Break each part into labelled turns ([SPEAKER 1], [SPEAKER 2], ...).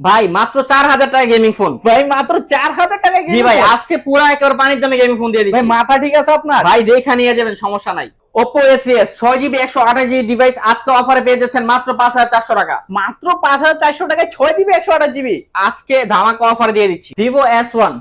[SPEAKER 1] ভাই মাত্র চার হাজার টাকা গেমিং ফোন
[SPEAKER 2] ভাই মাত্র চার হাজার টাকা
[SPEAKER 1] জি ভাই আজকে পুরো একেবারে পানির দামে গেমিং ফোন দিয়ে
[SPEAKER 2] ভাই
[SPEAKER 1] দিচ্ছি।
[SPEAKER 2] মাথা ঠিক আছে আপনার?
[SPEAKER 1] ভাই যেখানে নিয়ে যাবেন সমস্যা নাই। ওপো এ থ্রি এস ছয় জিবি একশো আঠাশ জিবি ডিভাইস আজকে অফারে পেয়ে যাচ্ছেন মাত্র পাঁচ হাজার চারশো টাকা।
[SPEAKER 2] মাত্র পাঁচ হাজার চারশো টাকায় ছয় জিবি একশো আঠাশ জিবি
[SPEAKER 1] আজকে ধামাকা অফার দিয়ে দিচ্ছি। Vivo S one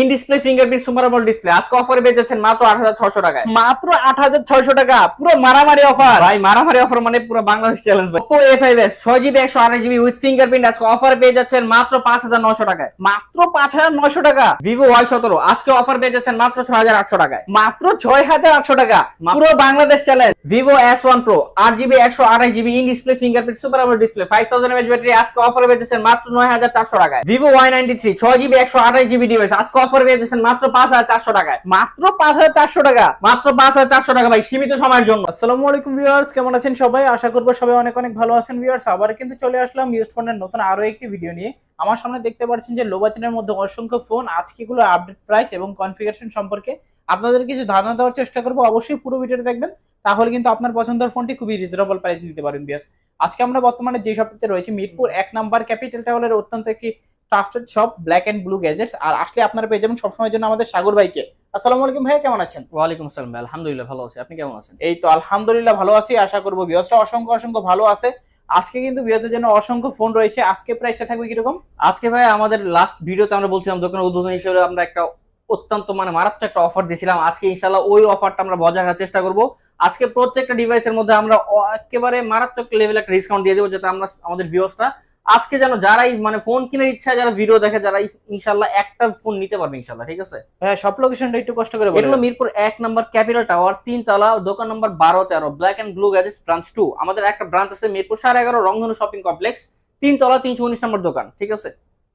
[SPEAKER 1] in display fingerprint super display আজকে অফারে পেয়ে যাচ্ছেন মাত্র আট হাজার ছশো টাকায়।
[SPEAKER 2] মাত্র আট হাজার ছয়শো টাকা। পুরো মারামারি অফার
[SPEAKER 1] ভাই মারামারি অফার মানে পুরো বাংলাদেশ চ্যালেঞ্জ ভাই। ওপো এ ফাইভ এস ছয় জিবি একশো আঠাশ জিবি উইথ ফিঙ্গারপ্রিন্ট আজকে অফারে পেয়ে যাচ্ছেন মাত্র পাঁচ হাজার নশো টাকায়।
[SPEAKER 2] মাত্র পাঁচ হাজার নয়শো টাকা।
[SPEAKER 1] ভিভো ওয়াই সতেরো আজকে অফার পেয়ে যাচ্ছেন মাত্র ছয় হাজার আটশো টাকায়।
[SPEAKER 2] মাত্র ছয় হাজার আটশো টাকা। পুরো Bangladesh challenge
[SPEAKER 1] Vivo S one pro আট জিবি একশো আঠাশ GB in display fingerprint super AMOLED display five thousand mAh battery আজকে অফারে পেয়েছেন মাত্র নয় হাজার চারশো টাকায়। ভিভো ওয়াই নাইনটি থ্রি ছয় জিবি একশো আঠাশ জিবি ডিভাইস আজকে অফারে পেয়েছেন মাত্র পাঁচ হাজার চারশো টাকায়।
[SPEAKER 2] মাত্র পাঁচ হাজার চারশো টাকা?
[SPEAKER 1] মাত্র পাঁচ হাজার চারশো টাকা ভাই সীমিত সময়ের জন্য।
[SPEAKER 2] আসসালামু আলাইকুম ভিউয়ার্স কেমন আছেন সবাই? আশা করব সবাই অনেক অনেক ভালো আছেন ভিউয়ার্স আবার কিন্তু চলে আসলাম ইউজ ফোনের নতুন আরও একটি ভিডিও নিয়ে। আমার সামনে দেখতে পাচ্ছেন যে লো বাজেটের মধ্যে অসংখ্য ফোন আজকে গুলো আপডেট প্রাইস এবং কনফিগারেশন সম্পর্কে আপনাদের কিছু ধারণা দেওয়ার চেষ্টা করব। অবশ্যই পুরো ভিডিওটা দেখবেন তাহলে কিন্তু আপনার পছন্দের ফোনটি খুবই রিজনেবল প্রাইস নিতে পারেন বিয়াস আজকে আমরা বর্তমানে যে শপটিতে রয়েছে মিরপুর এক নাম্বার ক্যাপিটাল টাওয়ারের অত্যন্ত একটি trusted shop Black and Blue Gadgets আর আসলে আপনারা পেয়ে যাবেন সবসময়ের জন্য আমাদের সাগর ভাইকে। আসসালামু আলাইকুম ভাইয়া কেমন আছেন?
[SPEAKER 1] ওয়ালাইকুম আসসালাম ভাই আলহামদুলিল্লাহ ভালো আছি। আপনি কেমন আছেন?
[SPEAKER 2] এই তো আলহামদুলিল্লাহ ভালো আছি আশা করব বিয়সটা অসংখ্য অসংখ্য ভালো আছে। আজকে কিন্তু বিয়সের জন্য অসংখ্য ফোন রয়েছে। আজকে প্রাইসটা থাকবে কীরকম?
[SPEAKER 1] আজকে ভাই আমাদের লাস্ট ভিডিওতে আমরা বলছিলাম দোকানের উদ্বোধন হিসেবে আমরা একটা অত্যন্ত মানে মারাত্মক একটা অফার দিয়েছিলাম। আজকে ইনশাল্লাহ ওই অফারটা আমরা বজায় রাখার চেষ্টা করব। আজকে প্রত্যেকটা ডিভাইসের মধ্যে আমরা একেবারে মারাত্মক লেভেল একটা ডিসকাউন্ট দিয়ে দেবো যাতে আমরা আমাদের ভিউসটা আজকে যেন যারাই মানে ফোন কেনার ইচ্ছা যারা ভিডিও দেখে যারা ইনশাল্লাহ একটা ফোন নিতে পারবে ইনশাল্লাহ ঠিক আছে?
[SPEAKER 2] হ্যাঁ সব লোকেশনটা একটু কষ্ট করে
[SPEAKER 1] এটা হলো মিরপুর এক নম্বর ক্যাপিটাল টাওয়ার তিন তলা দোকান নম্বর বারো তেরো Black and Blue Gadgets branch two আমাদের একটা ব্রাঞ্চ আছে মিরপুর সাড়ে এগারো রংধনু শপিং কমপ্লেক্স তিন তলা তিনশো উনিশ নম্বর দোকান ঠিক আছে?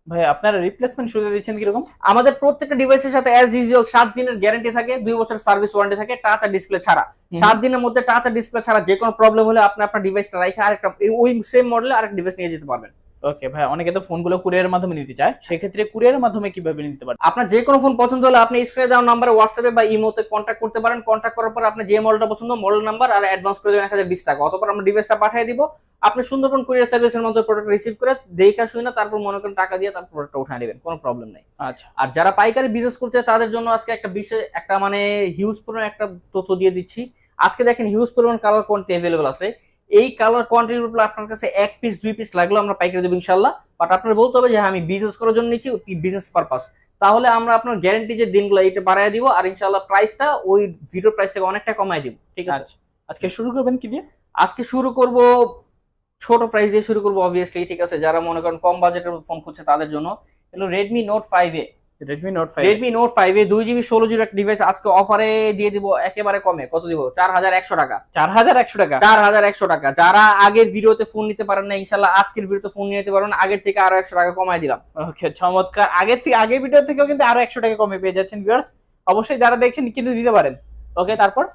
[SPEAKER 2] ভাই আপনারা রিপ্লেসমেন্ট সুবিধা দিচ্ছেন কীরকম?
[SPEAKER 1] আমাদের প্রত্যেকটা ডিভাইসের সাথে অ্যাজ ইউজুয়াল সাত দিনের গ্যারান্টি থাকে দুই বছর সার্ভিস ওয়ারেন্টি থাকে টাচ আর ডিসপ্লে ছাড়া। সাত দিনের মধ্যে টাচ আর ডিসপ্লে ছাড়া যে কোনো প্রবলেম হলে আপনি আপনার ডিভাইসটা রাখে আরেকটা ওই সেম মডেলে আরেকটা ডিভাইস নিয়ে যেতে পারবেন।
[SPEAKER 2] ওকে ভাই অনেকে তো ফোনগুলো কুরিয়ারের মাধ্যমে নিতে চায়। সেক্ষেত্রে কুরিয়ারের মাধ্যমে কীভাবে নিতে পারেন?
[SPEAKER 1] আপনার যে কোনো ফোন পছন্দ হলে আপনি স্ক্রিনে দেওয়া নাম্বারে হোয়াটসঅ্যাপে বা ইমোতে কন্ট্যাক্ট করতে পারেন। কন্ট্যাক্ট করার পর আপনি যে মডেলটা পছন্দ মডেল নাম্বার আর অ্যাডভান্স করে দেবেন এক হাজার বিশ টাকা। অতপর আমরা ডিভাইসটা পাঠিয়ে দিব। আপনি সুন্দরবন কুরিয়ার সার্ভিসের মধ্যে প্রোডাক্ট রিসিভ করে দেখা শুই না তারপর মনে করেন টাকা দিয়ে তারপর প্রোডাক্টটা উঠিয়ে নেবেন। কোনো প্রবলেম নেই।
[SPEAKER 2] আচ্ছা।
[SPEAKER 1] আর যারা পাইকারি বিজনেস করছে তাদের জন্য আজকে একটা বিশেষ একটা মানে হিউজ পরিমাণ একটা তথ্য দিয়ে দিচ্ছি। আজকে দেখেন হিউজ পরিমাণ কালার কোয়ান্টিটি অ্যাভেলেবল আছে। এই কালার কোয়ান্টিটির উপর আপনার কাছে এক পিস দুই পিস লাগল আমরা পাইকারি দেবো ইনশাল্লাহ বাট আপনার বলতে হবে যে হ্যাঁ, আমি বিজনেস করার জন্য নিচ্ছি বিজনেস পারপাস তাহলে আমরা আপনার গ্যারান্টি যে দিনগুলো এটা বাড়ায় দিব আর ইনশাল্লাহ প্রাইসটা ওই জিরো প্রাইস থেকে অনেকটা কমায় দিব। ঠিক আছে?
[SPEAKER 2] আচ্ছা। আজকে শুরু করবেন কি দিয়ে?
[SPEAKER 1] আজকে শুরু করব ছোট প্রাইস দিয়ে শুরু করব অবভিয়াসলি ঠিক আছে? যারা মনে করেন কম বাজেটের ফোন খুঁজছে তাদের জন্য। হলো Redmi Note five A
[SPEAKER 2] Redmi Note five
[SPEAKER 1] Redmi Note five A দুই জিবি ষোলো জিবি একটা ডিভাইস আজকে অফারে দিয়ে দিব একেবারে কমে। কত দিব? চার হাজার একশো টাকা।
[SPEAKER 2] চার হাজার একশো টাকা?
[SPEAKER 1] চার হাজার একশো টাকা। যারা আগের ভিডিওতে ফোন নিতে পারেন না ইনশাল্লাহ আজকের ভিডিওতে ফোন নিতে পারবেন আগের থেকে আরও একশো টাকা কমাই দিলাম।
[SPEAKER 2] ওকে চমৎকার। আগের থেকে আগের ভিডিও থেকেও কিন্তু আরও একশো টাকা কমে পেয়ে যাচ্ছেন ভিউয়ার্স অবশ্যই যারা দেখছেন কিন্তু দিতে পারেন। ওকে তারপর?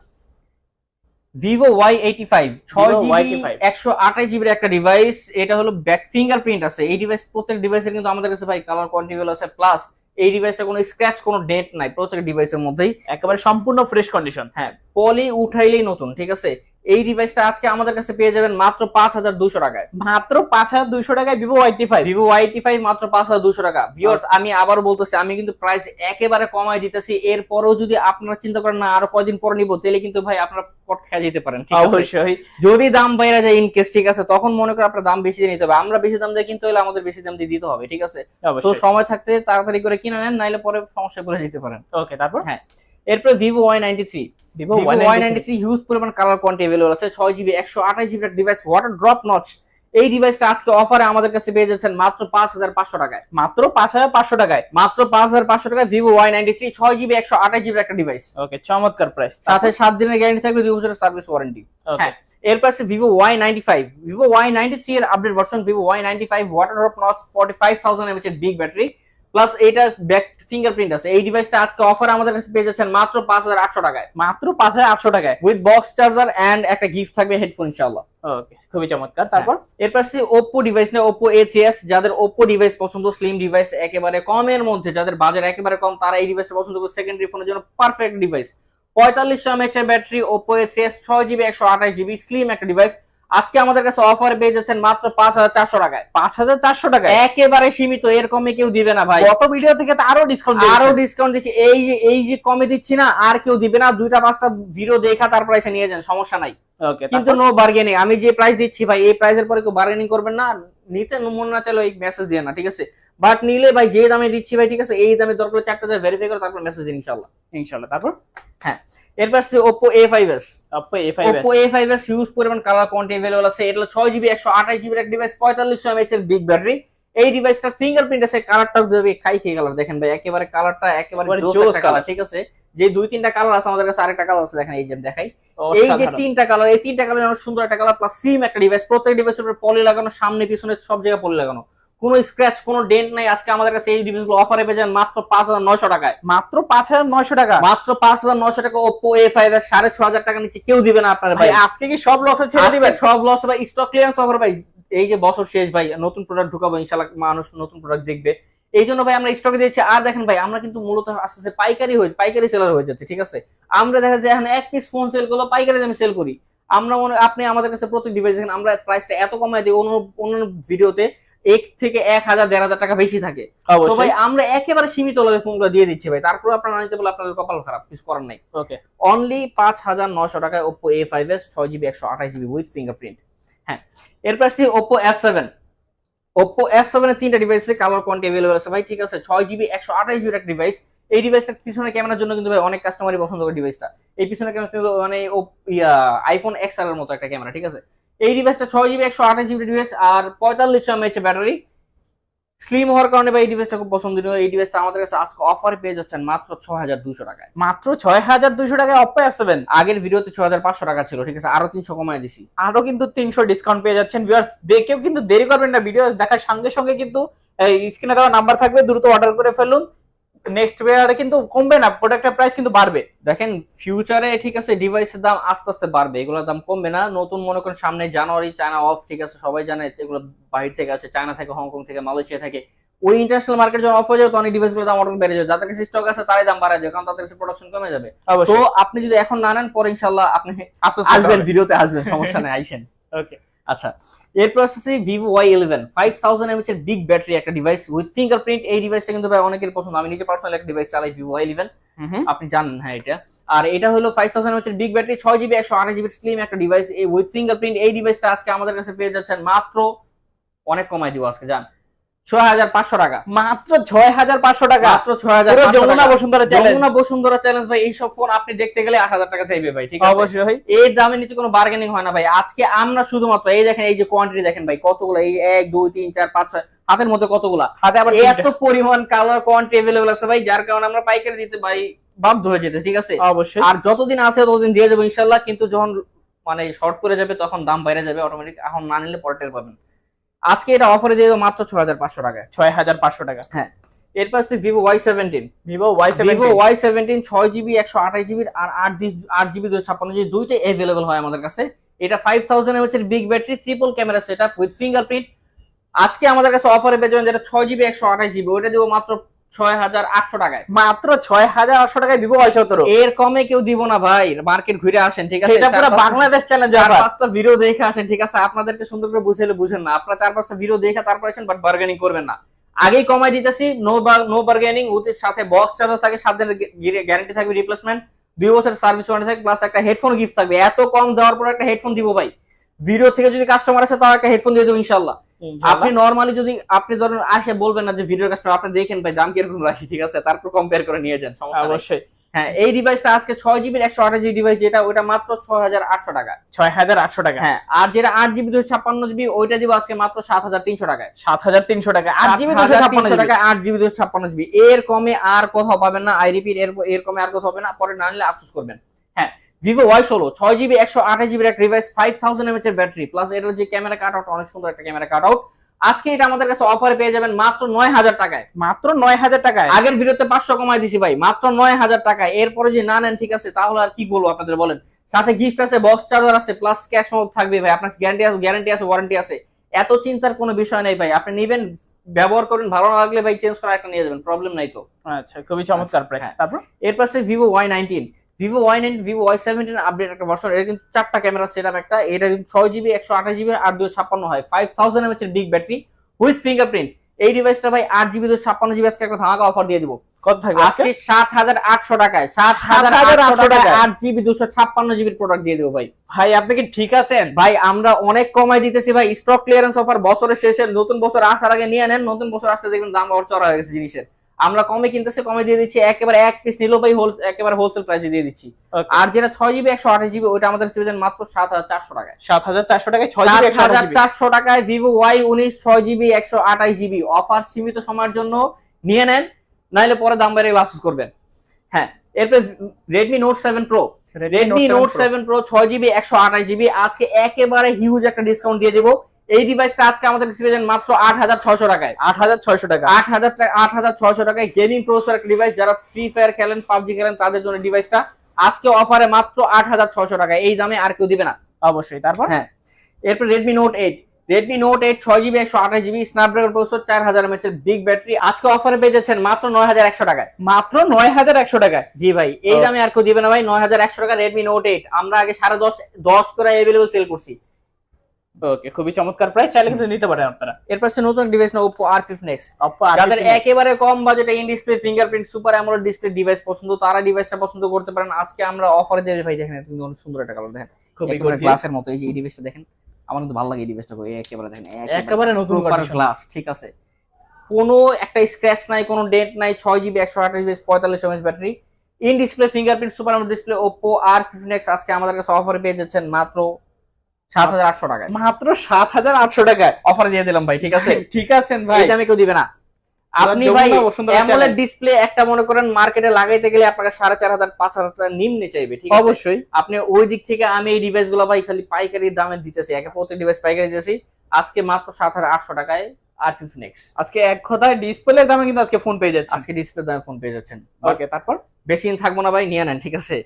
[SPEAKER 1] ভিভো ওয়াই এইটি ফাইভ ছয়
[SPEAKER 2] Vivo
[SPEAKER 1] জিবি
[SPEAKER 2] Y85
[SPEAKER 1] একশো আঠাশ জিবির একটা ডিভাইস এটা হলো ব্যাক ফিঙ্গারপ্রিন্ট আছে। এই ডিভাইস প্রত্যেক ডিভাইসের কিন্তু আমাদের কাছে ভাই কালার কোয়ান্টিটি আছে। প্লাস এই ডিভাইসটা কোনো স্ক্র্যাচ কোনো ডেট নাই প্রত্যেক ডিভাইসের মধ্যেই।
[SPEAKER 2] একেবারে সম্পূর্ণ ফ্রেশ কন্ডিশন
[SPEAKER 1] হ্যাঁ পলি উঠাইলেই নতুন, ঠিক আছে? এই ডিভাইসটা আজকে আমাদের কাছে পেয়ে যাবেন মাত্র পাঁচ হাজার দুশো টাকায়।
[SPEAKER 2] মাত্র পাঁচ হাজার দুইশো টাকায় Vivo Y eighty five
[SPEAKER 1] Vivo Y eighty five মাত্র পাঁচ হাজার দুশো টাকা। ভিওর্স আমি আবারও বলতেছি আমি কিন্তু প্রাইস একেবারে কমাই দিতেছি। এরপরেও যদি আপনারা চিন্তা করেন না আরও কয়দিন পর নিবো তাহলে কিন্তু ভাই আপনারা পট খেয়ে যেতে পারেন ঠিক আছে?
[SPEAKER 2] অবশ্যই।
[SPEAKER 1] যদি দাম বাইরে যায় ইন কেস ঠিক আছে তখন মনে করেন আপনার দাম বেশি দিয়ে নিতে হবে। আমরা বেশি দাম দিয়ে কিনতে হলে আমাদের বেশি দাম দিয়ে দিতে হবে ঠিক আছে? তো সময় থাকতে তাড়াতাড়ি করে কিনে নেন নাইলে পরে সমস্যায় পড়ে যেতে পারেন।
[SPEAKER 2] ওকে তারপর?
[SPEAKER 1] এরপরে Vivo Y ninety three
[SPEAKER 2] Vivo
[SPEAKER 1] Y ninety three huge পরিমাণ কালার কোয়ান্টি অ্যাভেলেবল আছে। ছয় জিবি একশো আঠাশ GB device water drop notch এই ডিভাইসটা আজকে অফারে আমাদের কাছে পেয়ে যাচ্ছেন মাত্র পাঁচ হাজার পাঁচশো টাকায়।
[SPEAKER 2] মাত্র পাঁচ হাজার পাঁচশো টাকায়?
[SPEAKER 1] মাত্র পাঁচ হাজার পাঁচশো টাকায় ভিভো ওয়াই নাইনটি থ্রি ছয় জিবি একশো আঠাশ জিবি একটা ডিভাইস
[SPEAKER 2] ওকে চমৎকার প্রাইস
[SPEAKER 1] সাথে সাত দিনের গ্যারান্টি থাকবে দুই বছরের সার্ভিস ওয়ারেন্টি হ্যাঁ এর পাশে Vivo Y ninety five Vivo Y ninety three এর update version Vivo Y ninety five water drop notch forty five thousand mAh এর বিগ ব্যাটারি প্লাস এটা ব্যাক ফিঙ্গারপ্রিন্ট আছে। এই ডিভাইসটা আজকে অফার আমাদের কাছে পেয়ে যাচ্ছেন মাত্র পাঁচ হাজার আটশো টাকায়।
[SPEAKER 2] মাত্র পাঁচ হাজার আটশো টাকায়?
[SPEAKER 1] উইথ বক্স চার্জার এন্ড একটা গিফট থাকবে হেডফোন ইনশাল্লাহ
[SPEAKER 2] ওকে খুবই চমৎকার। তারপর?
[SPEAKER 1] এর পাশে ওপ্পো ডিভাইস নেই ওপ্পো এ থ্রি এস যাদের ওপ্পো ডিভাইস পছন্দ স্লিম ডিভাইস একেবারে কমের মধ্যে যাদের বাজার একেবারে কম তারা এই ডিভাইসটা পছন্দ করে সেকেন্ডারি ফোনের জন্য পারফেক্ট ডিভাইস পঁয়তাল্লিশশো এমএচ এর battery Oppo A three S ছয় জিবি একশো আঠাশ জিবি স্লিম একটা ডিভাইস আজকে আমাদের কাছে অফার পেয়ে যাচ্ছেন মাত্র পাঁচ হাজার চারশো টাকায়।
[SPEAKER 2] পাঁচ হাজার চারশো টাকা
[SPEAKER 1] একেবারে সীমিত এর কমে কেউ দিবে না ভাই।
[SPEAKER 2] গত ভিডিও থেকে তো আরও ডিসকাউন্ট
[SPEAKER 1] আরও ডিসকাউন্ট দিচ্ছি এই যে এই যে কমে দিচ্ছি না আর কেউ দিবে না। দুইটা পাঁচটা ভিডিও দেখা তারপর এসে নিয়ে যান সমস্যা নাই।
[SPEAKER 2] ওকে
[SPEAKER 1] কিন্তু নো বার্গেনিং আমি যে প্রাইস দিচ্ছি ভাই এই প্রাইসের পরে কেউ বার্গেনিং করবেন না। নিতে মন না চাইলে এই মেসেজ দিয়ে না ঠিক আছে? বাট নিলে ভাই যে দামে দিচ্ছি ভাই ঠিক আছে? এই দামে দরকার চারটা ভেরিফাই করে তারপর মেসেজ দিন ইনশাল্লাহ
[SPEAKER 2] ইনশাআল্লাহ তারপর?
[SPEAKER 1] এরপর আছে Oppo A five S
[SPEAKER 2] Oppo A5s
[SPEAKER 1] Oppo A five S huge পরিমাণ কালার কোয়ান্টি অ্যাভেলেবল আছে। এটা ছয় জিবি একশো আঠাশ জিবির এক ডিভাইস পঁয়তাল্লিশশো এমএচ এর বিগ ব্যাটারি এই ডিভাইসটার ফিঙ্গারপ্রিন্ট আছে কালারটাও দেবে খাই খেয়ে কালার দেখেন ভাই একেবারে কালারটা একেবারে জোস। কালার ঠিক আছে? যে দুই তিনটা কালার আছে আমাদের কাছে আরেকটা কালার আছে দেখেন এই যে দেখাই। এই যে তিনটা কালার এই তিনটা কালার অনেক সুন্দর একটা কালার প্লাস সিম একটা ডিভাইস প্রত্যেক ডিভাইসের উপরে পলি লাগানো সামনে পিছনে সব জায়গায় পলি লাগানো। কোনো স্ক্র্যাচ কোনো ডেন্ট নাই আজকে আমাদের কাছে এই ডিভাইসগুলো অফারে পেয়ে যান মাত্র পাঁচ হাজার নয়শো টাকায়।
[SPEAKER 2] মাত্র পাঁচ হাজার নয়শো টাকা?
[SPEAKER 1] মাত্র পাঁচ হাজার নয়শো টাকা ওপো এ ফাইভ এর সাড়ে ছ হাজার টাকা নিচে কেউ দিবে না আপনার
[SPEAKER 2] ভাই। আজকে কি সব লসে ছেড়ে দিবেন?
[SPEAKER 1] সব লস ভাই স্টক ক্লিয়ারেন্স অফার ভাই। এই যে বছর শেষ ভাই নতুন প্রোডাক্ট ঢুকাবো ইনশাল্লাহ মানুষ নতুন প্রোডাক্ট দেখবে। এই জন্য ভাই আমরা স্টকে দিয়েছি। আর দেখেন ভাই আমরা কিন্তু মূলত আস্তে আস্তে পাইকারি হয়ে পাইকারি সেলার হয়ে যাচ্ছে ঠিক আছে? আমরা দেখা যায় এখন এক পিস ফোন সেল করল পাইকারি আমি সেল করি। আমরা মনে আপনি আমাদের কাছে প্রত্যেক ডিভাইস দেখেন আমরা প্রাইসটা এত কমাই দিই অন্য অন্য ভিডিওতে এক থেকে এক হাজার দেড় হাজার টাকা বেশি থাকে। তো ভাই আমরা একেবারে সীমিত ভাবে ফোনগুলো দিয়ে দিচ্ছি ভাই। তারপর আপনারা নিতে বলে আপনাদের কপাল খারাপ কিছু করার নাই।
[SPEAKER 2] ওকে
[SPEAKER 1] অনলি পাঁচ হাজার নশো টাকায় ওপো এ ফাইভ এস ছয় জিবি একশো আঠাশ জিবি উইথ ফিঙ্গারপ্রিন্ট হ্যাঁ। এরপর আসছি Oppo F seven Oppo S সেভেনের তিনটা ডিভাইসে কালার কোয়ান্টি অ্যাভেলেবল আছে। ভাই, ঠিক আছে? ছয় জিবি একশো আঠাশ জিবির একটা ডিভাইস এই ডিভাইসটা পিছনে ক্যামেরার জন্য কিন্তু ভাই অনেক কাস্টমারই পছন্দ করে ডিভাইসটা এই পিছনে ক্যামেরা কিন্তু মানে আইফোন এক্সের মতো একটা ক্যামেরা ঠিক আছে? এই ডিভাইসটা ছয় জিবি একশো আঠাশ জিবি ডিভাইস আর পঁয়তাল্লিশ এমএইচ ব্যাটারি স্লিম হওয়ার কারণে বা এই ডিভাইসটা খুব পছন্দনীয়। এই ডিভাইসটা আমাদের কাছে আজকে অফারে পেয়ে যাচ্ছেন মাত্র ছ হাজার দুশো টাকায়।
[SPEAKER 2] মাত্র ছয় হাজার দুইশো টাকায় অফ এফ সেভেন
[SPEAKER 1] আগের ভিডিওতে ছয় হাজার পাঁচশো টাকা ছিল ঠিক আছে? আরও তিনশো কমায় দিছি।
[SPEAKER 2] আরও কিন্তু তিনশো ডিসকাউন্ট পেয়ে যাচ্ছেন ভিউয়ার্স দেখেও কিন্তু দেরি করবেন না ভিডিও দেখার সঙ্গে সঙ্গে কিন্তু এই স্ক্রিনে দেওয়া নাম্বার থাকবে দ্রুত অর্ডার করে ফেলুন। নেক্সট বেয়ারে কিন্তু কমবে না প্রোডাক্টের প্রাইস কিন্তু বাড়বে।
[SPEAKER 1] দেখেন ফিউচারে ঠিক আছে ডিভাইসের দাম আস্তে আস্তে বাড়বে এগুলোর দাম কমবে না। নতুন মনে করেন সামনে জানুয়ারি চায়না অফ ঠিক আছে সবাই জানে এগুলো বাইরে থেকে আছে চায়না থেকে হংকং থেকে মালয়েশিয়া থেকে। ওই ইন্টারন্যাশনাল মার্কেট যখন অফ হয়ে যাবে তখন ডিভাইসগুলোর দাম অনেক বেড়ে যাবে। যাদের কাছে স্টক আছে তারাই দাম বাড়ায় যাবে কারণ তাদের কাছে প্রোডাকশন কমে যাবে। তো আপনি যদি এখন না নেন পরে ইনশাল্লাহ আপনি আসবেন। ভিডিওতে আসবেন সমস্যা নেই আইসেন।
[SPEAKER 2] ওকে
[SPEAKER 1] আচ্ছা এর আসছে Vivo Y eleven five thousand mAh এর বিগ ব্যাটারি একটা ডিভাইস উইথ ফিঙ্গারপ্রিন্ট এই ডিভাইসটা কিন্তু ভাই অনেকের পছন্দ। আমি নিজে পার্সোনাল একটা ডিভাইস চালাই ভিভো ওয়াই ইলেভেন আপনি জানেন হ্যাঁ এটা। আর এটা হলো ফাইভ থাউজেন্ড এমএচ এর বিগ ব্যাটারি ছয় জিবি একশো আঠাশ জিবি স্লিম একটা ডিভাইস এই উইথ ফিঙ্গারপ্রিন্ট এই ডিভাইসটা আজকে আমাদের কাছে পেয়ে যাচ্ছেন মাত্র অনেক কমাই দিব আজকে জান। ছয় হাজার পাঁচশো টাকা।
[SPEAKER 2] মাত্র ছয় হাজার পাঁচশো টাকা?
[SPEAKER 1] মাত্র ছয় হাজার
[SPEAKER 2] যমুনা বসুন্ধরা চ্যালেঞ্জ
[SPEAKER 1] যমুনা বসুন্ধরা চ্যালেঞ্জ ভাই এইসব ফোন আপনি দেখতে গেলে আট হাজার টাকা চাইবে ভাই ঠিক
[SPEAKER 2] অবশ্যই
[SPEAKER 1] এই দামের নিচে কোনো বার্গেনিং হয় না ভাই। আজকে আমরা শুধুমাত্র এই দেখেন এই যে কোয়ান্টিটি দেখেন ভাই কতগুলো? এই এক দুই তিন চার পাঁচ ছয় হাতের মধ্যে কতগুলা?
[SPEAKER 2] হাতে আবার
[SPEAKER 1] এত পরিমাণ কালার কোয়ান্টিটি অ্যাভেলেবল আছে ভাই যার কারণে আমরা পাইকারি দিতে ভাই বাধ্য হয়ে যেতে ঠিক আছে?
[SPEAKER 2] অবশ্যই।
[SPEAKER 1] আর যতদিন আছে ততদিন দিয়ে যাব ইনশাল্লাহ কিন্তু যখন মানে শর্ট করে যাবে তখন দাম বাইরে যাবে অটোমেটিক এখন না নিলে পরে টের পাবেন। আজকে এটা অফারে দিয়ে দেবো মাত্র ছয় হাজার পাঁচশো টাকায়।
[SPEAKER 2] ছয় হাজার পাঁচশো টাকা।
[SPEAKER 1] এরপর আসছে Vivo Y seventeen
[SPEAKER 2] Vivo Y
[SPEAKER 1] Vivo Y seventeen ছয় জিবি একশো আঠাশ জিবি আর আট আট জিবি দুশো ছাপ্পান্ন জিবি দুইটাই অ্যাভেলেবল হয় আমাদের কাছে। এটা five thousand এমএচের big battery triple camera set up with fingerprint আজকে আমাদের কাছে অফারে পেয়ে যাবেন যেটা ছয় জিবি একশো আঠাশ জিবি ওইটা দেবো মাত্র ছয় হাজার আটশো টাকায়।
[SPEAKER 2] মাত্র ছয় হাজার আটশো টাকায় ভিভো ওয়াই সতেরো।
[SPEAKER 1] এর কমে কেউ দিব না ভাই মার্কেট ঘুরে আসেন ঠিক আছে?
[SPEAKER 2] এটা পুরো বাংলাদেশ চ্যালেঞ্জ
[SPEAKER 1] চার পাঁচটা ভিডিও দেখে আসেন ঠিক আছে? আপনাদেরকে সুন্দর করে বুঝাইলে বুঝেন না। আপনারা চার পাঁচটা ভিডিও দেখে তারপর আসেন বাট বার্গেনিং করবেন না। আগেই কমাই দিতেছি নো নো বার্গেনিং ওদের সাথে বক্স চার্জার থাকে সাত দিনের গ্যারান্টি থাকবে রিপ্লেসমেন্ট দুই বছরের সার্ভিস ওয়ারেন্টি থাকবে প্লাস একটা হেডফোন গিফট থাকবে। এত কম দেওয়ার পর একটা হেডফোন দিব ভাই। ভিডিও থেকে যদি কাস্টমার আসে তাও একটা হেডফোন দিয়ে দেবো ইনশাল্লাহ আপনি নর্মালি যদি আপনি ধরেন আসে বলবেন না যে ভিডিও কাস্টমার আপনি দেখেন ভাই দাম কীরকম রাখি ঠিক আছে? তারপর কম্পেয়ার করে নিয়ে যান সমস্যা
[SPEAKER 2] অবশ্যই।
[SPEAKER 1] হ্যাঁ এই ডিভাইসটা আজকে ছয় জিবির একশো আঠাশ জিবি ডিভাইস যেটা ওটা মাত্র ছয় হাজার আটশো টাকা।
[SPEAKER 2] ছয় হাজার আটশো টাকা।
[SPEAKER 1] হ্যাঁ আর যেটা আট জিবি দুশো ছাপ্পান্ন জিবি ওইটা দিব আজকে মাত্র সাত হাজার তিনশো টাকায়।
[SPEAKER 2] সাত হাজার তিনশো টাকা। আট জিবি দুশো ছাপ্পান্ন
[SPEAKER 1] টাকা আট জিবি দুশো ছাপ্পান্ন জিবি এর কমে আর কোথাও পাবেন না আই রিপিট এর এর কমে আর কোথাও হবে না পরে না নিলে আফসোস করবেন। ভিভো ওয়াই ষোলো ছয় জিবি একশো আঠাশ জিবির একটা রিভাইস ফাইভ থাউজেন্ড এমএচ এর ব্যাটারি প্লাস এর যে ক্যামেরা কাট আউট অনেক সুন্দর একটা ক্যামেরা কাট আউট আজকে এটা আমাদের কাছে অফারে পেয়ে যাবেন মাত্র নয় হাজার টাকায়।
[SPEAKER 2] মাত্র নয় হাজার টাকায়?
[SPEAKER 1] আগের ভিডিওতে পাঁচশো কমায় দিছি ভাই মাত্র নয় হাজার টাকায়। এরপরে যদি না নেন ঠিক আছে তাহলে আর কি বলব আপনাদের বলেন? সাথে গিফট আছে বক্স চার্জার আছে প্লাস ক্যাশ মত থাকবে ভাই আপনার গ্যারান্টি আছে গ্যারান্টি আছে ওয়ারেন্টি আছে। এত চিন্তার কোনো বিষয় নেই ভাই আপনি নেবেন ব্যবহার করবেন ভালো না লাগলে ভাই চেঞ্জ করে একটা নিয়ে যাবেন প্রবলেম নাই তো।
[SPEAKER 2] আচ্ছা খুবই চমৎকার প্রাইস
[SPEAKER 1] হ্যাঁ।
[SPEAKER 2] তারপর?
[SPEAKER 1] এরপর আছে Vivo Y nineteen Vivo Y nine Vivo Y seventeen update একটা ভার্সন এটা কিন্তু চারটা ক্যামেরা সেট একটা এটা কিন্তু ছয় জিবি একশো আঠাশ জিবি আর দুশো ছাপ্পান্ন হয়। ফাইভ থাউজেন্ড এমএচ এর বিগ ব্যাটারি উইথ ফিঙ্গারপ্রিন্ট এই ডিভাইসটা ভাই আট জিবি দুশো ছাপ্পান্ন জিবি আজকে একটা ধামাকা অফার দিয়ে দিব।
[SPEAKER 2] কত থাকবে আজকে?
[SPEAKER 1] সাত হাজার আটশো টাকায় সাত হাজার আটশো টাকায়। আট জিবি দুশো ছাপ্পান্ন জিবির প্রোডাক্ট দিয়ে দেবো ভাই।
[SPEAKER 2] ভাই আপনি কি ঠিক আছেন?
[SPEAKER 1] ভাই আমরা অনেক কমাই দিতেছি ভাই। স্টক ক্লিয়ারেন্স অফার বছরের শেষে নতুন বছর আসার আগে নিয়ে নেন নতুন বছর আসতে দেখবেন দাম চড়া হয়ে গেছে জিনিসের। আমরা কমে কিনতেছি কমে দিয়ে দিচ্ছি একেবারে এক পিস নিলেও ভাই হোল একেবারে হোলসেল প্রাইসে দিয়ে দিচ্ছি। আর যেটা ছয় জিবি একশো আঠাশ জিবি ওইটা আমাদের সিজন মাত্র সাত হাজার চারশো টাকায়।
[SPEAKER 2] সাত হাজার চারশো টাকায় ছয় জিবি
[SPEAKER 1] হাজার চারশো টাকায় ভিভো ওয়াই উনিশ ছয় জিবি একশো আঠাশ জিবি অফার সীমিত সময়ের জন্য নিয়ে নেন নাইলে পরে দাম বাইরে লাসুস করবেন। হ্যাঁ এরপর Redmi Note seven pro Redmi Note seven pro ছয় জিবি একশো আঠাশ জিবি আজকে একেবারে হিউজ একটা ডিসকাউন্ট দিয়ে দেবো। এই ডিভাইসটা আজকে আমাদের পেয়েছেন মাত্র আট হাজার ছশো টাকায়।
[SPEAKER 2] আট হাজার ছয়শো টাকা।
[SPEAKER 1] আট হাজার আট হাজার ছশো টাকায় গেমিং প্রসেসর একটা ডিভাইস যারা ফ্রি ফায়ার খেলেন পাবজি খেলেন তাদের জন্য ডিভাইসটা আজকে অফারে মাত্র আট হাজার ছশো টাকায়। এই দামে আর কেউ দিবে না।
[SPEAKER 2] অবশ্যই। তারপর?
[SPEAKER 1] হ্যাঁ। এরপর Redmi note eight Redmi note eight ছয় জিবি একশো আঠাশ জিবি স্ন্যাপড্রাগন প্রসেসর চার হাজার এমএচ বিগ ব্যাটারি আজকে অফারে পেয়ে যাচ্ছেন মাত্র নয় হাজার একশো টাকায়।
[SPEAKER 2] মাত্র নয় হাজার একশো টাকায়?
[SPEAKER 1] জি ভাই এই দামে আর কেউ দিবে না ভাই। নয় হাজার একশো টাকা রেডমি নোট এইট আমরা আগে সাড়ে দশ দশ করে অ্যাভেলেবল সেল করছি।
[SPEAKER 2] ওকে খুবই চমৎকার প্রাইস চাইলে কিন্তু নিতে পারেন আপনারা।
[SPEAKER 1] এরপর সে নতুন ডিভাইস না Oppo R fifteen X
[SPEAKER 2] Oppo
[SPEAKER 1] যাদের একেবারে কম বাজেটে in display fingerprint super AMOLED display device পছন্দ তারা ডিভাইসটা পছন্দ করতে পারেন। আজকে আমরা অফারে দেবে ভাই দেখেন তুমি অনেক সুন্দর একটা কালার দেখেন।
[SPEAKER 2] খুবই gorgeous।
[SPEAKER 1] গ্লাসের মতো এই যে এই ডিভাইসটা দেখেন আমার কিন্তু ভালো লাগে এই ডিভাইসটা একেবারে দেখেন
[SPEAKER 2] একেবারে নতুন।
[SPEAKER 1] গ্লাস ঠিক আছে। কোনো একটা স্ক্র্যাচ নাই কোনো ডেট নাই ছয় জিবি একশো আঠাশ জিবি পঁয়তাল্লিশ MH battery in display fingerprint super AMOLED display Oppo R fifteen X আজকে আমাদের কাছে অফারে পেয়ে যাচ্ছেন মাত্র সাত হাজার আটশো টাকায়।
[SPEAKER 2] মাত্র সাত হাজার আটশো টাকায়।
[SPEAKER 1] অফারে দিয়ে দিলাম ভাই ঠিক আছে?
[SPEAKER 2] ঠিক আছেন ভাই।
[SPEAKER 1] দামে কেউ দিবে না। আপনি ভাই অ্যামোলেড ডিসপ্লে একটা মনে করেন মার্কেটে লাগাইতে গেলে আপনাকে সাড়ে চার হাজার পাঁচ হাজার টাকা নিম্নে চাইবে ঠিক আছে?
[SPEAKER 2] অবশ্যই।
[SPEAKER 1] আপনি ওই দিক থেকে আমি এই ডিভাইসগুলো ভাই খালি পাইকারি দামে দিতেছি। একে প্রত্যেক ডিভাইস পাইকারি দিতেছি। আজকে মাত্র সাত হাজার আটশো টাকায় আর ফিফটিন এক্স
[SPEAKER 2] আজকে এক কথায় ডিসপ্লের দামে কিন্তু আজকে ফোন পেয়ে যাচ্ছে
[SPEAKER 1] আজকে ডিসপ্লে দামে ফোন পেয়ে যাচ্ছেন।
[SPEAKER 2] ওকে তারপর?
[SPEAKER 1] বেশি দিন থাকব না ভাই নিয়ে নেন ঠিক আছে?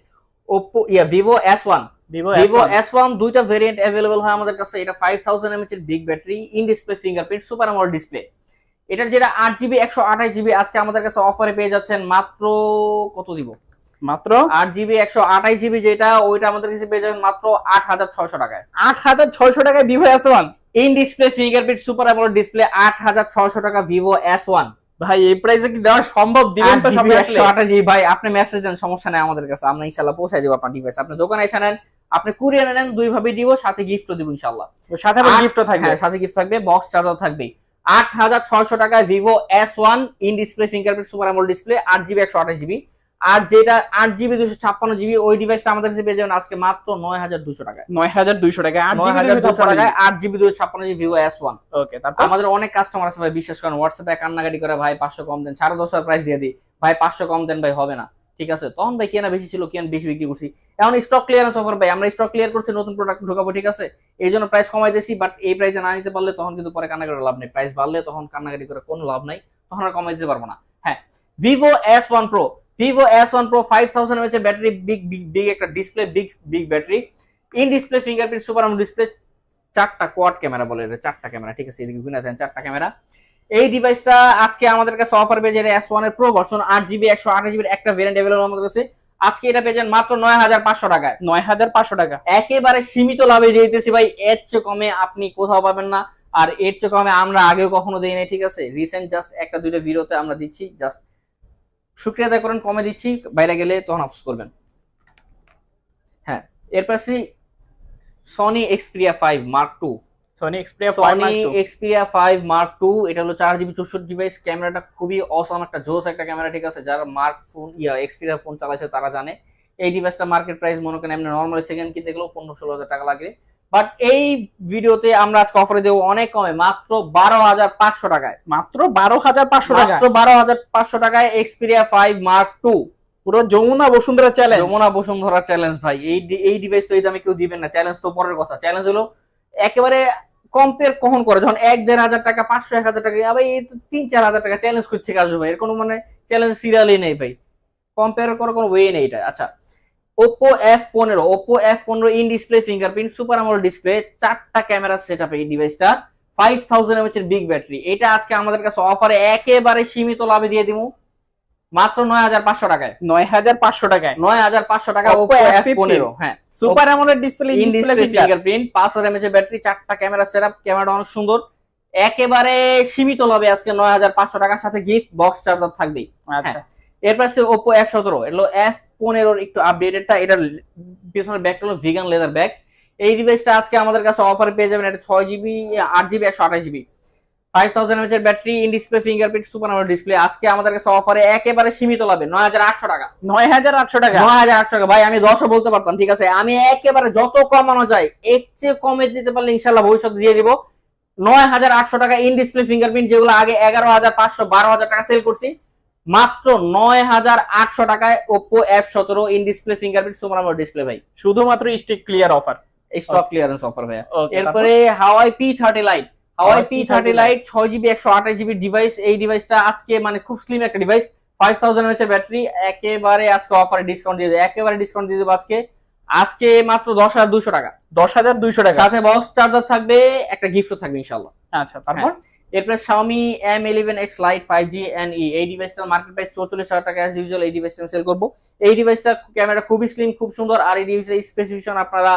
[SPEAKER 1] ওপো ইয়া Vivo S one
[SPEAKER 2] Vivo
[SPEAKER 1] Vivo S দুইটা ভেরিয়েন্ট অ্যাভেলেবল হয় আমাদের কাছে। এটা ফাইভ থাউজেন্ড এমএচ এর big battery in display fingerprint super AMOLED display এটার যেটা আট জিবি একশো আঠাশ জিবি আজকে আমাদের কাছে অফারে পেয়ে যাচ্ছেন মাত্র কত দিব?
[SPEAKER 2] মাত্র?
[SPEAKER 1] আট জিবি একশো আঠাশ জিবি যেটা ওইটা আমাদের কাছে পেয়ে যাবেন মাত্র আট হাজার ছয়শো টাকায়।
[SPEAKER 2] আট হাজার ছয়শো টাকায় Vivo S one
[SPEAKER 1] in display fingerprint super AMOLED display আট হাজার ছয়শো টাকা ভিভো এস ওয়ান
[SPEAKER 2] ভাই এই প্রাইসে কি দেওয়া সম্ভব? দিবেন তো সামনে আসলে?
[SPEAKER 1] একশো আঠাশ ভাই আপনি মেসেজ দেন সমস্যা নাই আমাদের কাছে। আমরা ইনশাল্লাহ পৌঁছাই দেবো আপনার ডিভাইস আপনি দোকানে এসে নেন আপনি কুরিয়ার নেন দুই ভাবে দিব সাথে গিফটও দিব ইনশাল্লাহ
[SPEAKER 2] সাথে আবার গিফটও থাকবে?
[SPEAKER 1] হ্যাঁ সাথে গিফট থাকবে বক্স চার্জার থাকবে আট হাজার ছয়শো টাকায় Vivo S one in display fingerprint super AMOLED display আট জিবি একশো আঠাশ জিবি আর যেটা আট জিবি দুশো ছাপ্পান্ন জিবি ওই ডিভাইসটা আমাদের কাছে পেয়ে যাবেন আজকে মাত্র নয় হাজার দুশো টাকায়।
[SPEAKER 2] নয় হাজার দুইশো টাকায় আট
[SPEAKER 1] নয়
[SPEAKER 2] জিবি
[SPEAKER 1] হাজার
[SPEAKER 2] দুশো
[SPEAKER 1] টাকায় আট জিবি দুশো ছাপ্পান্ন GB Vivo S one
[SPEAKER 2] okay তারপর?
[SPEAKER 1] আমাদের অনেক কাস্টমার আছে ভাই বিশ্বাস করেন হোয়াটসঅ্যাপে কান্নাকাটি করে ভাই পাঁচশো কম দেন সাড়ে দশ প্রাইস দিয়ে দিই। ভাই পাঁচশো কম দেন ভাই হবে না। ঠিক আছে? তখন ভাই কেনা বেশি ছিল, কেন বেশি বিক্রি করছি? এখন স্টক ক্লিয়ারেন্স অফার ভাই। আমরা স্টক ক্লিয়ার করছি, নতুন প্রোডাক্ট ঢোকাবো, ঠিক আছে? এই জন্য প্রাইস কমাই দিয়েছি বাট এই প্রাইসে না নিতে পারলে তখন কিন্তু পরে কান্নাকাটি লাভ নেই। প্রাইস বাড়লে তখন কান্নাকাটি করে কোনো লাভ নাই, তখন আর কমাই দিতে পারব না। হ্যাঁ Vivo S one pro Vivo S one pro five thousand MH battery big big big একটা display big big battery in display fingerprint super display চারটা কোয়াড ক্যামেরা বলে চারটা ক্যামেরা ঠিক আছে? এদিকে আছেন চারটা ক্যামেরা এই ডিভাইসটা আজকে আমাদের কাছে অফার পেয়ে যাবে এস ওয়ানের প্রো ভার্সন আট জিবি একশো আঠাশ জিবির একটা ভেরিয়েন্ট অ্যাভেলেবল আমাদের কাছে আজকে এটা পেয়ে যান মাত্র নয় হাজার পাঁচশো টাকায়।
[SPEAKER 2] নয় হাজার পাঁচশো টাকা।
[SPEAKER 1] একেবারে সীমিত লাভে দিতেছি ভাই। এর চেয়ে কমে আপনি কোথাও পাবেন না। আর এর চেয়ে কমে আমরা আগেও কখনো দিই নাই ঠিক আছে? রিসেন্ট জাস্ট একটা দুইটা ভিডিওতে আমরা দিচ্ছি। জাস্ট শুক্রিয়া আদায় করেন কমে দিচ্ছি। বাইরে গেলে তখন আফসোস করবেন। হ্যাঁ এর পাশে Sony Xperia five mark two
[SPEAKER 2] Sony Xperia
[SPEAKER 1] Sony Xperia five mark two এটা হলো চার জিবি চৌষট্টি ডিভাইস ক্যামেরাটা খুবই অসম একটা জোস একটা ক্যামেরা ঠিক আছে? যারা মার্ক ফোন ইয়া এক্সপিরিয়া ফোন চালাইছে তারা জানে। এই ডিভাইসটা মার্কেট প্রাইস মনে করেন এমনি নর্মাল সেকেন্ড কিনতে গেলেও পনেরো ষোলো হাজার টাকা লাগে। বাট এই ভিডিওতে আমরা আজকে অফারে দেবো অনেক কমে মাত্র বারো হাজার পাঁচশো টাকায়।
[SPEAKER 2] মাত্র বারো হাজার পাঁচশো টাকা
[SPEAKER 1] মাত্র বারো হাজার পাঁচশো টাকায় এক্সপিরিয়া ফাইভ মার্ক টু
[SPEAKER 2] পুরো যমুনা বসুন্ধরা চ্যালেঞ্জ
[SPEAKER 1] যমুনা বসুন্ধরা চ্যালেঞ্জ ভাই। এই এই ডিভাইস তো এই দামে কেউ দিবেন না। চ্যালেঞ্জ তো পরের কথা। চ্যালেঞ্জ হলো একেবারে কম্পেয়ার কখন করে? যখন এক দেড় হাজার টাকা, পাঁচশো, এক হাজার টাকা আবার এই তিন, চার হাজার টাকা চ্যালেঞ্জ করছে কাজ ভাই। এর কোনো মানে চ্যালেঞ্জ সিরিয়ালই নেই ভাই। কম্পেয়ার করার কোনো ওয়ে নেই এটা। আচ্ছা ওপো এফ পনেরো। ওপো এফ পনেরো in display fingerprint super AMOLED display চারটা ক্যামেরা সেট আপ এই ডিভাইসটা ফাইভ থাউজেন্ড এমএচ এর বিগ ব্যাটারি এটা আজকে আমাদের কাছে অফারে একেবারে সীমিত লাভে দিয়ে দিব। মাত্র নয় হাজার পাঁচশো টাকায়।
[SPEAKER 2] নয় হাজার পাঁচশো টাকায়?
[SPEAKER 1] নয় হাজার পাঁচশো টাকা ওপো এফ পনেরো হ্যাঁ।
[SPEAKER 2] Super AMOLED display
[SPEAKER 1] in display fingerprint পাঁচ হাজার এমএচ ব্যাটারি চারটা ক্যামেরা সেটআপ ক্যামেরাটা অনেক সুন্দর। একেবারে সীমিত লাভে আজকে নয় হাজার পাঁচশো টাকার সাথে গিফট বক্স চার্জার থাকবেই।
[SPEAKER 2] আচ্ছা।
[SPEAKER 1] এরপর আছে ওপো এফ সতেরো এগুলো এফ পনেরোর একটু আপডেটেডটা এটা পিছনের ব্যাগটা হলো ভিগান লেদার ব্যাগ এই ডিভাইসটা আজকে আমাদের কাছে অফারে পেয়ে যাবেন। এটা ছয় জিবি আট জিবি একশো আঠাশ জিবি ফাইভ থাউজেন্ড এমএচ এর battery in display fingerprint super display আজকে আমাদের কাছে অফারে একেবারে সীমিত লাভে নয় হাজার আটশো টাকা।
[SPEAKER 2] নয় হাজার আটশো টাকা?
[SPEAKER 1] নয় হাজার আটশো টাকা। ভাই আমি দশও বলতে পারতাম ঠিক আছে? আমি একেবারে যত কমানো যায় এর চেয়ে কমে দিতে পারলে ইনশাল্লাহ ভবিষ্যতে দিয়ে দিব। নয় হাজার আটশো টাকা ইন ডিসপ্লে ফিঙ্গারপ্রিন্ট যেগুলো আগে এগারো হাজার পাঁচশো বারো হাজার টাকা সেল করছি। মাত্র নয় হাজার আটশো টাকায় ওপো এফ সতেরো in display fingerprint super display ভাই।
[SPEAKER 2] শুধুমাত্র stock clear offer
[SPEAKER 1] stock clearance offer ভাইয়া। এরপরে Huawei P thirty lite Huawei P
[SPEAKER 2] P30
[SPEAKER 1] thirty lite ছয় জিবি একশো আঠাশ জিবি ডিভাইস এই ডিভাইসটা আজকে মানে খুব স্লিম একটা device five thousand MH battery একেবারে আজকে অফারে ডিসকাউন্ট দিয়ে দেবে একেবারে ডিসকাউন্ট দিয়ে দেবো আজকে। আজকে মাত্র দশ হাজার দুশো টাকা।
[SPEAKER 2] দশ হাজার দুইশো টাকা।
[SPEAKER 1] সাথে বক্স চার্জার থাকবে একটা গিফটও থাকবে ইনশাল্লাহ
[SPEAKER 2] আচ্ছা তারপর?
[SPEAKER 1] এরপরে Xiaomi M eleven X lite five G N E এই ডিভাইসটার মার্কেট প্রাইস চৌচল্লিশ হাজার টাকা অ্যাজ ইউজুয়াল এই ডিভাইসটা আমি সেল করব। এই ডিভাইসটা ক্যামেরা খুবই স্লিম খুব সুন্দর। আর এই ডিভাইসের স্পেসিফিকেশন আপনারা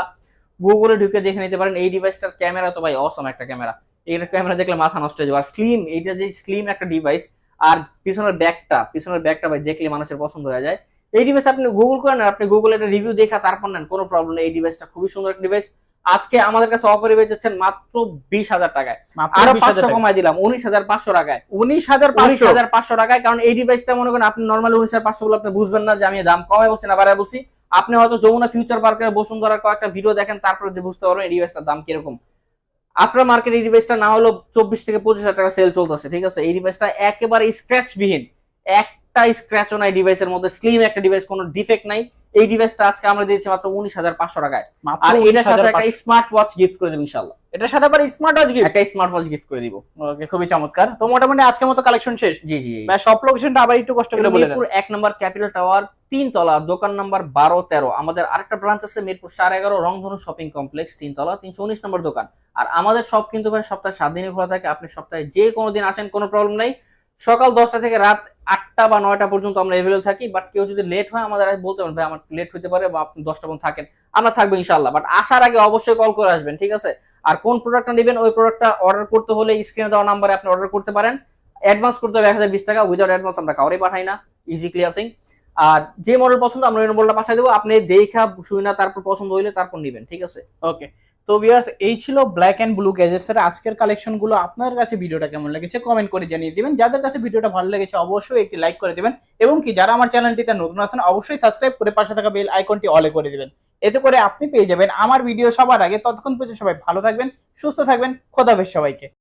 [SPEAKER 1] গুগলে ঢুকে দেখে নিতে পারেন। এই ডিভাইসটার ক্যামেরা তো ভাই অসম একটা ক্যামেরা এই ক্যামেরা দেখলে মাথা নষ্ট হয়ে যাবে। আর স্লিম এইটা যে স্লিম একটা ডিভাইস আর পিছনের ব্যাগটা পিছনের ব্যাগটা ভাই দেখলে মানুষের পছন্দ হয়ে যায়। এই ডিভাইস আপনি গুগল করেন আর আপনি গুগলে একটা রিভিউ দেখা তারপর নেন কোনো প্রবলেম নেই। এই ডিভাইসটা খুবই সুন্দর একটা ডিভাইস আজকে আমাদের কাছে অফারে পেয়ে যাচ্ছেন মাত্র বিশ হাজার টাকায়। আরও
[SPEAKER 2] 20,000
[SPEAKER 1] পাঁচশো। কমাই দিলাম উনিশ হাজার পাঁচশো টাকায়।
[SPEAKER 2] উনিশ হাজার
[SPEAKER 1] উনিশ হাজার পাঁচশো টাকায় কারণ এই ডিভাইসটা মনে করেন আপনি নর্মালি উনিশ হাজার পাঁচশো বলে আপনি বুঝবেন না যে আমি দাম কমাই বলছি না বাড়ায় বলছি। আপনি হয়তো যমুনা ফিউচার পার্কের বসুন্ধরার কয়েকটা ভিডিও দেখেন তারপরে বুঝতে পারবেন এই ডিভাইসটার দাম কীরকম। আফটার মার্কেট এই ডিভাইসটা না হলো চব্বিশ থেকে পঁচিশ হাজার টাকা সেল চলতেছে, ঠিক আছে? এই ডিভাইসটা একেবারে স্ক্র্যাচ বিহীন একটা স্ক্র্যাচও নাই ডিভাইসের মধ্যে স্লিম একটা ডিভাইস কোনো ডিফেক্ট নাই। এই ডিভাইসটা আজকে আমরা দিয়েছি মাত্র উনিশ হাজার পাঁচশো টাকায়। আর এটার সাথে একটা স্মার্ট ওয়াচ গিফট করে দেবো ইনশাল্লাহ
[SPEAKER 2] এটার সাথে আবার স্মার্ট ওয়াচ গিফট
[SPEAKER 1] একটা স্মার্ট ওয়াচ গিফট করে দিব।
[SPEAKER 2] ওকে খুবই চমৎকার। তো মোটামুটি আজকের মতো কালেকশন শেষ?
[SPEAKER 1] জি জি
[SPEAKER 2] ভাই সব লোকেশনটা আবার একটু কষ্ট করে বলে দেন
[SPEAKER 1] এক নম্বর ক্যাপিটাল টাওয়ার তিন তলা দোকান নাম্বার বারো তেরো। আমাদের আরেকটা ব্রাঞ্চ আছে মিরপুর সাড়ে এগারো রংধনু শপিং কমপ্লেক্স তিন তলা তিনশো উনিশ নম্বর দোকান। আর আমাদের সব কিন্তু ভাই সপ্তাহে সাত দিনে খোলা থাকে। আপনি সপ্তাহে যে কোনো দিন আসেন কোনো প্রবলেম নেই। সকাল দশটা থেকে রাত আটটা বা নয়টা পর্যন্ত আমরা এভেলেবল থাকি বাট কেউ যদি লেট হয়, আমাদের বলতে পারেন ভাই, আমার লেট হতে পারে বা আপনি দশটা পর্যন্ত থাকেন। আমরা থাকব ইনশাল্লাহ বাট আসার আগে অবশ্যই কল করে আসবেন, ঠিক আছে? আর কোন প্রোডাক্টটা নেবেন, ওই প্রোডাক্টটা অর্ডার করতে হলে স্ক্রিনে দেওয়া নাম্বারে আপনি অর্ডার করতে পারেন। অ্যাডভান্স করতে হবে এক হাজার বিশ টাকা উইদাউট অ্যাডভান্স আমরা কাউরে পাঠাই না ইজি ক্লিয়ার থিং আর যে মডেল পছন্দ, আমরা ওই মডেলটা পাঠিয়ে দেবো, আপনি দেখা শুই না তারপর পছন্দ হইলে তারপর নেবেন, ঠিক আছে?
[SPEAKER 2] ওকে তো ভিউয়ার্স এই ছিল ব্ল্যাক অ্যান্ড ব্লু গ্যাজেটস এর আজকের কালেকশনগুলো আপনার কাছে ভিডিওটা কেমন লেগেছে কমেন্ট করে জানিয়ে দিবেন। যাদের কাছে ভিডিওটা ভালো লেগেছে, অবশ্যই একটি লাইক করে দেবেন এবং কি যারা আমার চ্যানেলটিতে নতুন আছেন, অবশ্যই সাবস্ক্রাইব করে পাশে থাকা বেল আইকনটি অলে করে দেবেন। এতে করে আপনি পেয়ে যাবেন আমার ভিডিও সবার আগে। ততক্ষণ পর্যন্ত সবাই ভালো থাকবেন, সুস্থ থাকবেন খোদাফেজ সবাইকে।